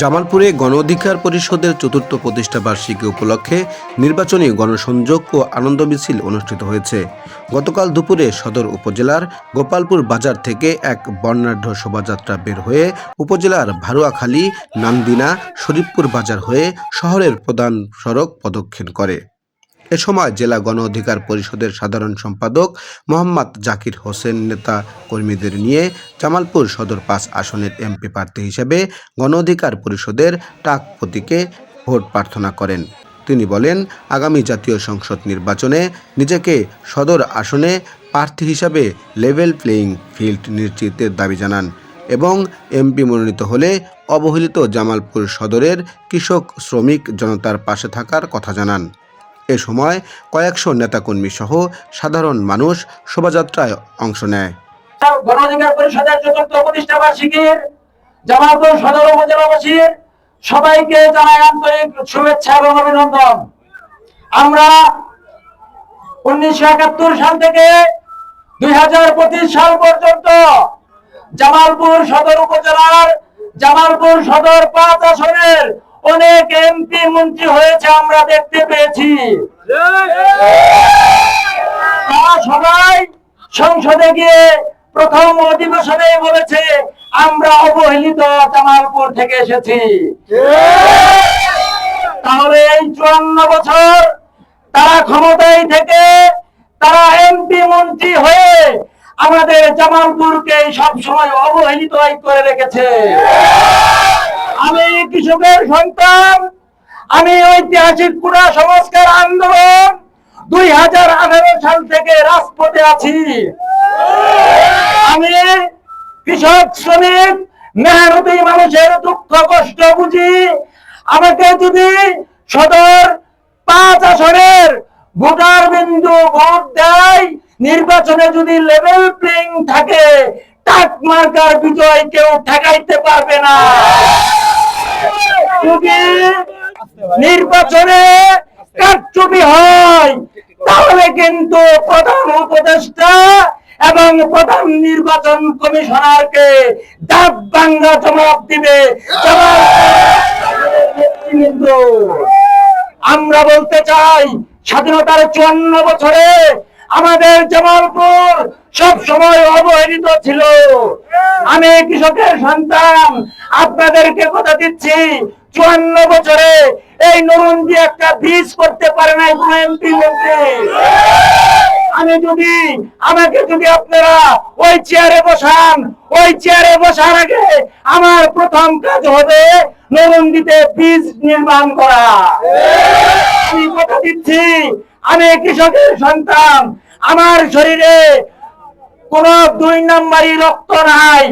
জামালপুরে গণ অধিকার পরিষদের চতুর্থ প্রতিষ্ঠা বার্ষিকী উপলক্ষে নির্বাচনী গণসংযোগ ও আনন্দ মিছিল অনুষ্ঠিত হয়েছে। গতকাল দুপুরে সদর উপজেলার গোপালপুর বাজার থেকে এক বর্ণাঢ্য শোভাযাত্রা বের হয়ে উপজেলার ভারুয়াখালী, নান্দিনা, শরীফপুর বাজার হয়ে শহরের প্রধান সড়ক প্রদক্ষিণ করে। এ সময় জেলা গণ অধিকার পরিষদের সাধারণ সম্পাদক মোহাম্মদ জাকির হোসেন নেতা কর্মীদের নিয়ে জামালপুর সদর পাঁচ আসনের এমপি প্রার্থী হিসেবে গণ অধিকার পরিষদের টাক প্রতীকে ভোট প্রার্থনা করেন। তিনি বলেন, আগামী জাতীয় সংসদ নির্বাচনে নিজেকে সদর আসনে প্রার্থী হিসাবে লেভেল প্লেয়িং ফিল্ড নিশ্চিতের দাবি জানান এবং এমপি মনোনীত হলে অবহেলিত জামালপুর সদরের কৃষক শ্রমিক জনতার পাশে থাকার কথা জানান। এ সময় কয়েকশো নেতাকর্মী সহ সাধারণ মানুষ শোভাযাত্রায় অংশ নেয়। পরিষদের চতুর্থ প্রতিষ্ঠা বার্ষিকীর জামালপুর সদর উপজেলাবাসীর সবাইকে জানাই আন্তরিক শুভেচ্ছা এবং অভিনন্দন। আমরা উনিশশো একাত্তর সাল থেকে দুই হাজার পঁচিশ সাল পর্যন্ত জামালপুর সদর উপজেলার জামালপুর সদর পাঁচ আসনের অনেক এমপি মন্ত্রী হয়েছে, আমরা দেখতে পেয়েছি। তারা সবাই সংসদে গিয়ে প্রথম অধিবেশনে বলেছে, আমরা অবহেলিত জামালপুর থেকে এসেছি। তাহলে এই চুয়ান্ন বছর তারা ক্ষমতায় থেকে তারা এমপি মন্ত্রী হয়ে আমাদের জামালপুরকে সব সময় অবহেলিত করে রেখেছে। আমি কৃষকের সন্তান। আমি ঐতিহাসিক পুরা সংস্কার আন্দোলন দুই হাজার আঠারো সাল থেকে রাজপথে আছি। আমি কৃষক, শ্রমিক, মেহনতি মানুষের দুঃখ, কষ্ট বুঝি। আমাকে যদি সদর পাঁচ আসনের ভোটার বিন্দু ভোট দেয়, নির্বাচনে যদি লেভেল প্লেইং থাকে, টাক মার্কার বিজয় কেউ ঠেকাইতে পারবে না। যদি নির্বাচনে কারচুপি হয়, তাহলে কিন্তু প্রধান উপদেষ্টা এবং প্রধান নির্বাচন কমিশনারকে ডাক বাংলা জবাব দিবে। আমরা বলতে চাই, স্বাধীনতার চুয়ান্ন বছরে আমাদের জামালপুর সব সময় অবহেলিত ছিল। আমি কৃষকের সন্তান, আপনাদেরকে কথা দিচ্ছি চুয়ান্ন বছরে এই নরুন্দি একটা বীজ করতে পারে নাই এমপি আমি যদি, আমাকে যদি আপনারা ওই চেয়ারে বসান, ওই চেয়ারে বসার আগে আমার প্রথম কাজ হবে নরুন্দিতে বীজ নির্মাণ করা। আমি কথা দিচ্ছি, আমি কৃষকের সন্তান, আমার শরীরে কোন দুই নম্বরই রক্ত নাই